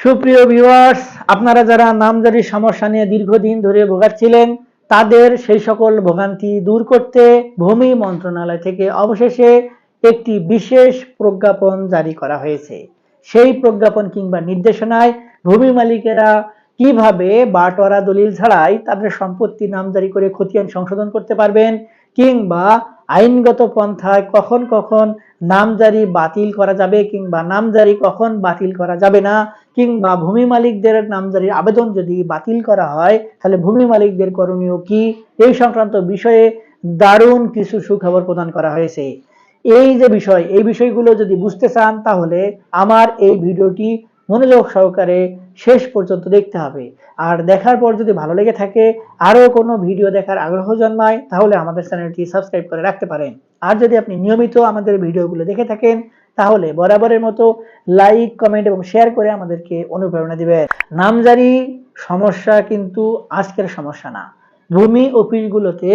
সুপ্রিয় ভিউয়ার্স আপনারা যারা নামজারির সমস্যা নিয়ে দীর্ঘদিন ধরে ভোগাচ্ছিলেন, তাদের সেই সকল ভোগান্তি দূর করতে ভূমি মন্ত্রণালয় থেকে অবশেষে একটি বিশেষ প্রজ্ঞাপন জারি করা হয়েছে। সেই প্রজ্ঞাপন কিংবা নির্দেশনায় ভূমি মালিকেরা কীভাবে বাটোয়ারা দলিল ছাড়াই তাদের সম্পত্তি নামজারি করে খতিয়ান সংশোধন করতে পারবেন, কিংবা আইনগত পন্থায় কখন কখন নামজারি বাতিল করা যাবে কিংবা নামজারি কখন বাতিল করা যাবে না কিংবা ভূমি মালিকদের নামজারির আবেদন যদি বাতিল করা হয়, তাহলে ভূমি মালিকদের করণীয় কি? এই সংক্রান্ত বিষয়ে দারুণ কিছু সুখবর প্রদান করা হয়েছে। এই যে বিষয়, এই বিষয়গুলো যদি বুঝতে চান, তাহলে আমার এই ভিডিওটি মনোযোগ সহকারে শেষ পর্যন্ত দেখতে হবে। আর দেখার পর যদি ভালো লেগে থাকে আরও কোনো ভিডিও দেখার আগ্রহ জন্মায়, তাহলে আমাদের চ্যানেলটি সাবস্ক্রাইব করে রাখতে পারেন। আর যদি আপনি নিয়মিত আমাদের ভিডিওগুলো দেখে থাকেন তাহলে বরাবরের মতো লাইক কমেন্ট এবং শেয়ার করে আমাদেরকে অনুপ্রেরণা দিবেন নামজারি সমস্যা কিন্তু আজকের সমস্যা না। ভূমি অফিসগুলোতে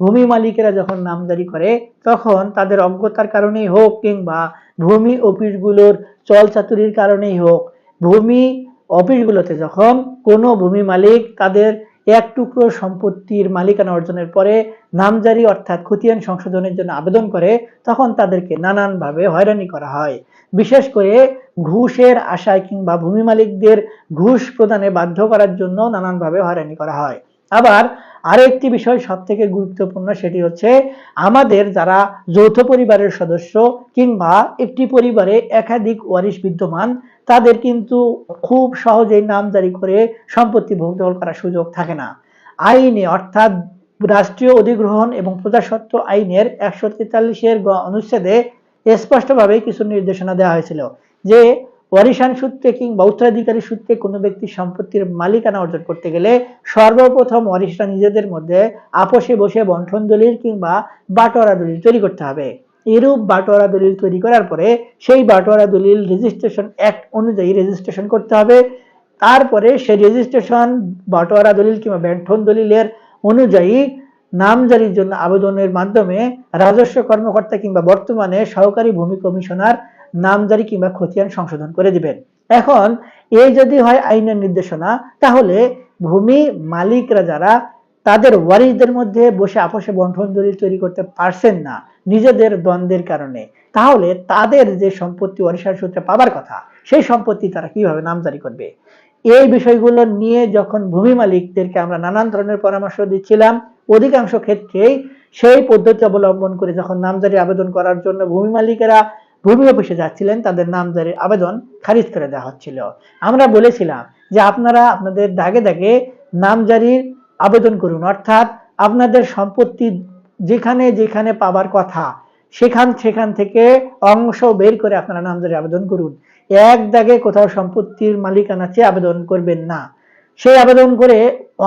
ভূমি মালিকেরা যখন নামজারি করে, তখন তাদের অজ্ঞতার কারণেই হোক কিংবা ভূমি অফিসগুলোর চলচাতুরির কারণেই হোক, ভূমি অফিসগুলোতে যখন কোনো ভূমি মালিক তাদের এক টুকরো সম্পত্তির মালিকানা অর্জনের পরে নামজারি অর্থাৎ খতিয়ান সংশোধনের জন্য আবেদন করে, তখন তাদেরকে নানানভাবে হয়রানি করা হয়। বিশেষ করে ঘুষের আশায় কিংবা ভূমি মালিকদের ঘুষ প্রদানে বাধ্য করার জন্য নানানভাবে হয়রানি করা হয়। আবার আরেকটি বিষয় সব থেকে গুরুত্বপূর্ণ সেটি হচ্ছে আমাদের যারা যৌথ পরিবারের সদস্য কিংবা একটি পরিবারে একাধিক ওয়ারিশ বিদ্যমান, তাদের কিন্তু খুব সহজেই নামজারি করে সম্পত্তি ভোগদখল করার সুযোগ থাকে না। আইনে অর্থাৎ রাষ্ট্রীয় অধিগ্রহণ এবং প্রজাস্বত্ব আইনের একশো তেতাল্লিশের অনুচ্ছেদে স্পষ্টভাবে কিছু নির্দেশনা দেওয়া হয়েছিল যে ওয়ারিশান সূত্রে কিংবা উত্তরাধিকারী সূত্রে কোনো ব্যক্তির সম্পত্তির মালিকানা অর্জন করতে গেলে সর্বপ্রথম ওয়ারিশরা নিজেদের মধ্যে আপোষে বসে বন্ঠন দলিল কিংবা বাটোয়ারা দলিল তৈরি করতে হবে। এরূপ বাটোয়ারা দলিল তৈরি করার পরে সেই বাটোয়ারা দলিল রেজিস্ট্রেশন অ্যাক্ট অনুযায়ী রেজিস্ট্রেশন করতে হবে। তারপরে সেই রেজিস্ট্রেশন, বাটোয়ারা দলিল কিংবা ব্যর্থন দলিলের অনুযায়ী নামজারির জন্য আবেদনের মাধ্যমে রাজস্ব কর্মকর্তা কিংবা বর্তমানে সহকারী ভূমি কমিশনার নামজারি কিংবা খতিয়ান সংশোধন করে দিবেন। এখন এই যদি হয় আইনের নির্দেশনা, তাহলে ভূমি মালিকরা যারা, তাদের ওয়ারিশদের মধ্যে বসে আপোষে বন্ঠন দলিল তৈরি করতে পারছেন না, নিজেদের দ্বন্দ্বের কারণে। তাহলে তাদের যে সম্পত্তি ওয়ারিশার সূত্রে পাবার কথা, সেই সম্পত্তি তারা কীভাবে নামজারি করবে? এই বিষয়গুলো নিয়ে যখন ভূমি মালিকদেরকে আমরা নানান ধরনের পরামর্শ দিচ্ছিলাম, অধিকাংশ ক্ষেত্রেই সেই পদ্ধতি অবলম্বন করে যখন নামজারি আবেদন করার জন্য ভূমি মালিকেরা ভূমি অফিসে যাচ্ছিলেন, তাদের নামজারির আবেদন খারিজ করে দেওয়া হচ্ছিল। আমরা বলেছিলাম যে আপনারা আপনাদের দাগে দাগে নামজারির আবেদন করুন, অর্থাৎ আপনাদের সম্পত্তি যেখানে যেখানে পাবার কথা, সেখান সেখান থেকে অংশ বের করে আপনারা নামজারি আবেদন করুন। এক দাগে কোথাও সম্পত্তির মালিকানা চেয়ে আবেদন করবেন না। সেই আবেদন করে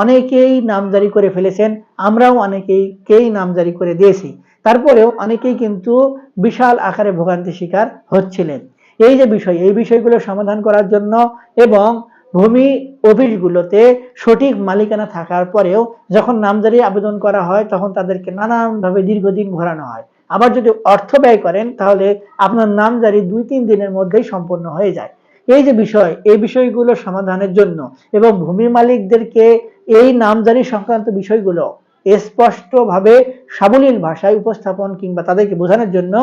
অনেকেই নামজারি করে ফেলেছেন, আমরাও অনেকেই কেই নামজারি করে দিয়েছি। তারপরেও অনেকেই কিন্তু বিশাল আকারে ভোগান্তি শিকার হচ্ছিলেন। এই যে বিষয়, এই বিষয়গুলো সমাধান করার জন্য এবং ভূমি অফিসগুলোতে সঠিক মালিকানা থাকার পরেও যখন নামজারি আবেদন করা হয়, তখন তাদেরকে নানানভাবে দীর্ঘদিন ঘোরানো হয়। আবার যদি অর্থ ব্যয় করেন, তাহলে আপনার নামজারি দুই তিন দিনের মধ্যেই সম্পন্ন হয়ে যায়। এই যে বিষয়, এই বিষয়গুলো সমাধানের জন্য এবং ভূমি মালিকদেরকে এই নামজারি সংক্রান্ত বিষয়গুলো স্পষ্টভাবে সাবলীল ভাষায় উপস্থাপন কিংবা তাদেরকে বোঝানোর জন্য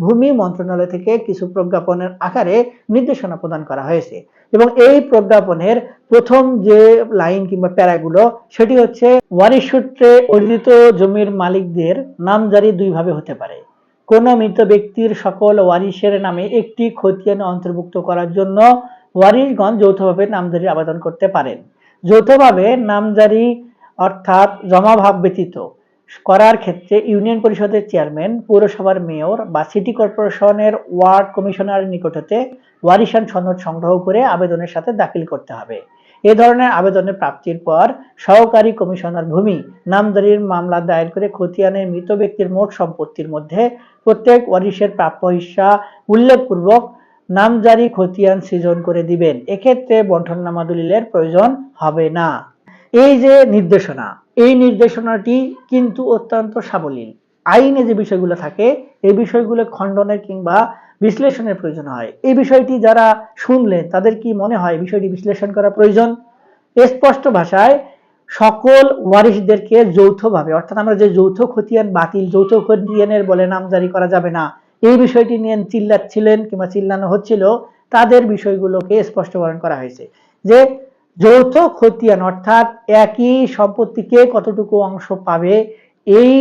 ভূমি মন্ত্রণালয় থেকে কিছু প্রজ্ঞাপনের আকারে নির্দেশনা প্রদান করা হয়েছে। এবং এই প্রজ্ঞাপনের প্রথম যে লাইন কিংবা প্যারাগুলো, সেটি হচ্ছে ওয়ারিশ সূত্রে অর্জিত জমির মালিকদের নামজারি দুইভাবে হতে পারে। কোন মৃত ব্যক্তির সকল ওয়ারিশের নামে একটি খতিয়ান অন্তর্ভুক্ত করার জন্য ওয়ারিশগণ যৌথভাবে নামজারি আবেদন করতে পারেন। যৌথভাবে নামজারি অর্থাৎ জমাভাগ ব্যতীত করার ক্ষেত্রে ইউনিয়ন পরিষদের চেয়ারম্যান, পৌরসভার মেয়র বা সিটি কর্পোরেশনের ওয়ার্ড কমিশনারের নিকট হতে ওয়ারিশান সনদ সংগ্রহ করে আবেদনের সাথে দাখিল করতে হবে। এ ধরনের আবেদনের প্রাপ্তির পর সহকারী কমিশনার ভূমি নামজারির মামলা দায়ের করে খতিয়ানের মৃত ব্যক্তির মোট সম্পত্তির মধ্যে প্রত্যেক ওয়ারিশের প্রাপ্য হিসা উল্লেখপূর্বক নামজারি খতিয়ান সৃজন করে দিবেন। এক্ষেত্রে বন্টননামা দলিলের প্রয়োজন হবে না। এই যে নির্দেশনা, এই নির্দেশনাটি কিন্তু অত্যন্ত সাবলীল। আইনে যে বিষয়গুলো থাকে, এই বিষয়গুলো খণ্ডনের কিংবা বিশ্লেষণের প্রয়োজন হয়। এই বিষয়টি যারা শুনলেন, তাদের কি মনে হয় বিষয়টি বিশ্লেষণ করা প্রয়োজন? স্পষ্ট ভাষায় সকল ওয়ারিশদেরকে যৌথভাবে, অর্থাৎ আমরা যে যৌথ খতিয়ান বাতিল, যৌথ খতিয়ানের বলে নাম জারি করা যাবে না, এই বিষয়টি নিয়ে চিল্লাচ্ছিলেন কিংবা চিল্লানো হচ্ছিল, তাদের বিষয়গুলোকে স্পষ্টকরণ করা হয়েছে। যে যৌথ খতিয়ান অর্থাৎ একই সম্পত্তিকে কতটুকু অংশ পাবে, এই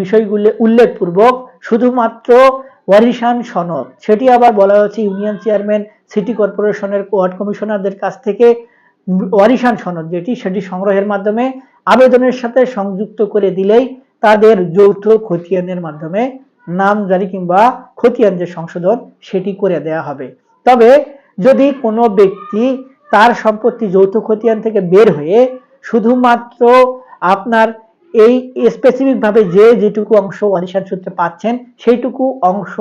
বিষয়গুলো উল্লেখপূর্বক শুধুমাত্র ওয়ারিশান সনদ, সেটি আবার বলা হয়েছে ইউনিয়ন চেয়ারম্যান, সিটি কর্পোরেশনের ওয়ার্ড কমিশনারদের কাছ থেকে, ওয়ারিশান সনদ যেটি, সেটি সংগ্রহের মাধ্যমে আবেদনের সাথে সংযুক্ত করে দিলেই তাদের যৌথ খতিয়ানের মাধ্যমে নাম জারি কিংবা খতিয়ান যে সংশোধন, সেটি করে দেয়া হবে। তবে যদি কোনো ব্যক্তি তার সম্পত্তি যৌথ খতিয়ান থেকে বের হয়ে শুধুমাত্র আপনার এই স্পেসিফিক ভাবে যে যেটুকু অংশ ওয়ারিশান সূত্রে পাচ্ছেন, সেইটুকু অংশ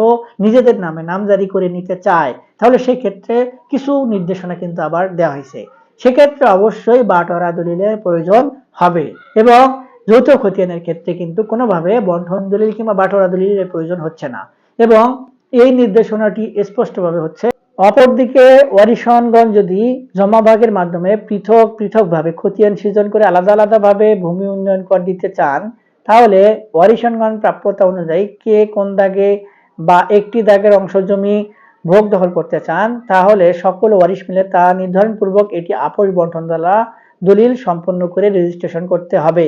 নিজেদের নামে নামজারি করে নিতে চায়। তাহলে সেই ক্ষেত্রে কিছু নির্দেশনা কিন্তু আবার দেওয়া হয়েছে। সেক্ষেত্রে অবশ্যই বাটোয়ারা দলিলের প্রয়োজন হবে এবং যৌথ খতিয়ানের ক্ষেত্রে কিন্তু কোনোভাবে বন্ধন দলিল কিংবা বাটোয়ারা দলিলের প্রয়োজন হচ্ছে না। এবং এই নির্দেশনাটি স্পষ্টভাবে হচ্ছে অপরদিকে ওয়ারিশনগণ যদি জমাভাগের মাধ্যমে পৃথক পৃথকভাবে খতিয়ান সৃজন করে আলাদা আলাদাভাবে ভূমি উন্নয়ন কর দিতে চান, তাহলে ওয়ারিশনগণ প্রাপ্যতা অনুযায়ী কে কোন দাগে বা একটি দাগের অংশ জমি ভোগ দখল করতে চান, তাহলে সকল ওয়ারিশ মিলে তা নির্ধারণপূর্বক এটি আপোষ বন্টন দ্বারা দলিল সম্পন্ন করে রেজিস্ট্রেশন করতে হবে।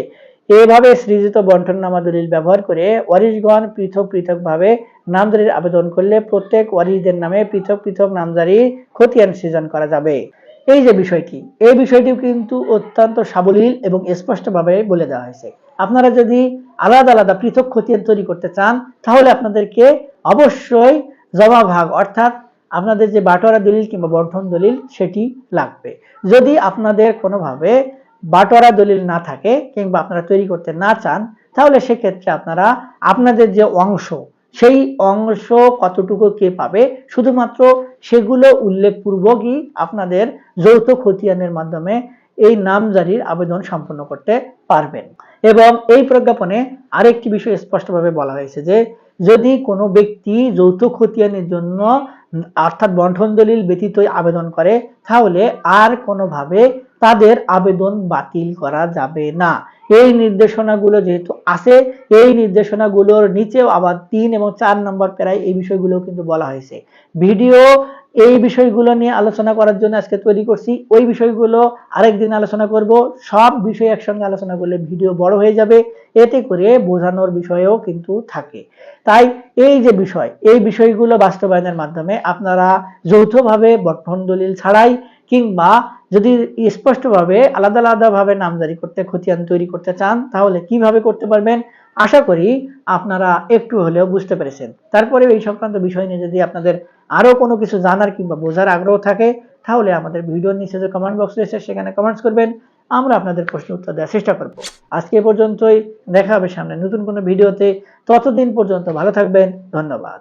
এভাবে সৃজিত বন্টননামা দলিল ব্যবহার করে ওয়ারিশগণ পৃথক পৃথকভাবে নামজারির আবেদন করলে প্রত্যেক ওয়ারিশদের নামে পৃথক পৃথক নামজারি খতিয়ান সৃজন করা যাবে। এই যে বিষয়টি, এই বিষয়টিও কিন্তু অত্যন্ত সাবলীল এবং স্পষ্টভাবে বলে দেওয়া হয়েছে। আপনারা যদি আলাদা আলাদা পৃথক খতিয়ান তৈরি করতে চান, তাহলে আপনাদেরকে অবশ্যই জমা ভাগ, অর্থাৎ আপনাদের যে বাটোয়ারা দলিল কিংবা বন্টন দলিল, সেটি লাগবে। যদি আপনাদের কোনোভাবে বাটোয়ারা দলিল না থাকে কিংবা আপনারা তৈরি করতে না চান, তাহলে সেক্ষেত্রে আপনারা আপনাদের যে অংশ, সেই অংশ কতটুকু কে পাবে, শুধুমাত্র সেগুলো উল্লেখপূর্বকই আপনাদের যৌথ খতিয়ানের মাধ্যমে এই নামজারির আবেদন সম্পন্ন করতে পারবেন। এবং এই প্রজ্ঞাপনে আরেকটি বিষয় স্পষ্টভাবে বলা হয়েছে যে, যদি কোনো ব্যক্তি যৌথ খতিয়ানের জন্য, অর্থাৎ বন্ঠন দলিল ব্যতীত আবেদন করে, তাহলে আর কোনোভাবে তাদের আবেদন বাতিল করা যাবে না। এই নির্দেশনাগুলো যেহেতু আছে, এই নির্দেশনাগুলোর নিচেও আবার তিন এবং চার নম্বর প্রায় এই বিষয়গুলো কিন্তু বলা হয়েছে। ভিডিও এই বিষয়গুলো নিয়ে আলোচনা করার জন্য আজকে তৈরি করছি। ওই বিষয়গুলো আরেকদিন আলোচনা করব। সব বিষয় একসঙ্গে আলোচনা করলে ভিডিও বড় হয়ে যাবে। এতে করে বোঝানোর বিষয়েও কিন্তু থাকে। তাই এই যে বিষয়, এই বিষয়গুলো বাস্তবায়নের মাধ্যমে আপনারা যৌথভাবে গঠন দলিল ছাড়াই কিংবা যদি স্পষ্টভাবে আলাদা আলাদাভাবে নামজারি করতে, খতিয়ান তৈরি করতে চান, তাহলে কীভাবে করতে পারবেন? আশা করি আপনারা একটু হলেও বুঝতে পেরেছেন। তারপরে এই সংক্রান্ত বিষয় নিয়ে যদি আপনাদের আরও কোনো কিছু জানার কিংবা বোঝার আগ্রহ থাকে, তাহলে আমাদের ভিডিওর নিচে যে কমেন্ট বক্স রয়েছে, সেখানে কমেন্টস করবেন। আমরা আপনাদের প্রশ্ন উত্তর দেওয়ার চেষ্টা করব। আজকে এ পর্যন্তই। দেখা হবে সামনে নতুন কোনো ভিডিওতে। ততদিন পর্যন্ত ভালো থাকবেন। ধন্যবাদ।